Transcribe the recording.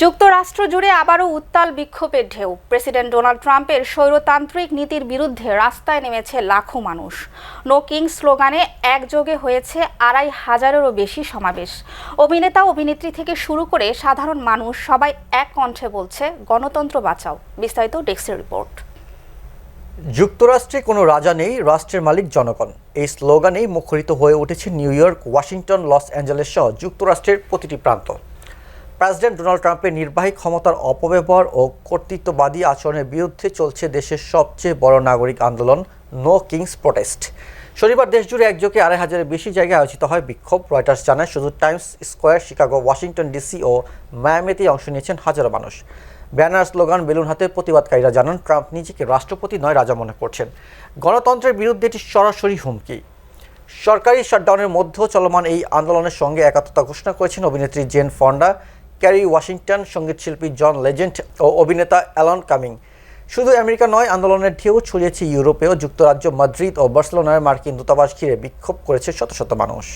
যুক্তরাষ্ট্র জুড়ে আবারও উত্তাল বিক্ষোভের ঢেউ। প্রেসিডেন্ট ডোনাল্ড ট্রাম্পের স্বৈরতান্ত্রিক নীতির বিরুদ্ধে রাস্তায় নেমেছে লাখো মানুষ। নো কিং স্লোগানে একযোগে হয়েছে আড়াই হাজারেরও বেশি সমাবেশ। অভিনেতা অভিনেত্রী থেকে শুরু করে সাধারণ মানুষ সবাই এক কণ্ঠে বলছে, গণতন্ত্র বাঁচাও। বিস্তারিত ডেস্কের রিপোর্ট। যুক্তরাষ্ট্রে কোনো রাজা নেই, রাষ্ট্রের মালিক জনগণ। এই স্লোগানেই মুখরিত হয়ে উঠেছে New York, Washington, Los Angeles সহ যুক্তরাষ্ট্রের প্রতিটি প্রান্ত। প্রেসিডেন্ট ডোনাল্ড ট্রাম্পের নির্বাহী ক্ষমতার অপব্যবহার ও কর্তৃত্ববাদী আচরণের বিরুদ্ধে চলছে দেশের সবচেয়ে বড় নাগরিক আন্দোলন নো কিংস প্রোটেস্ট শনিবার দেশজুড়ে একযোগে আড়াই হাজারের বেশি জায়গায় আয়োজিত হয় বিক্ষোভ। রয়টার্স জানায়, শুধু Times Square, Chicago, Washington, DC ও মায়ামিতেই অংশ নিয়েছেন হাজারো মানুষ। ব্যানার স্লোগান, বেলুন হাতে প্রতিবাদকারীরা জানান, ট্রাম্প নিজেকে রাষ্ট্রপতি নয়, রাজা মনে করছেন। গণতন্ত্রের বিরুদ্ধে এটি সরাসরি হুমকি। সরকারি শাটডাউনের মধ্যেও চলমান এই আন্দোলনের সঙ্গে একাত্মতা ঘোষণা করেছেন অভিনেত্রী জেন ফন্ডা। ক্যারি ওয়াশিংটন সঙ্গীতশিল্পী জন লেজেন্ড ও অভিনেতা অ্যালন কামিং। শুধু আমেরিকা নয়, আন্দোলনের ঢেউ ছড়িয়েছে ইউরোপেও। যুক্তরাজ্য, মাদ্রিদ ও বার্সেলোনায় মার্কিন দূতাবাস ঘিরে বিক্ষোভ করেছে শত শত মানুষ।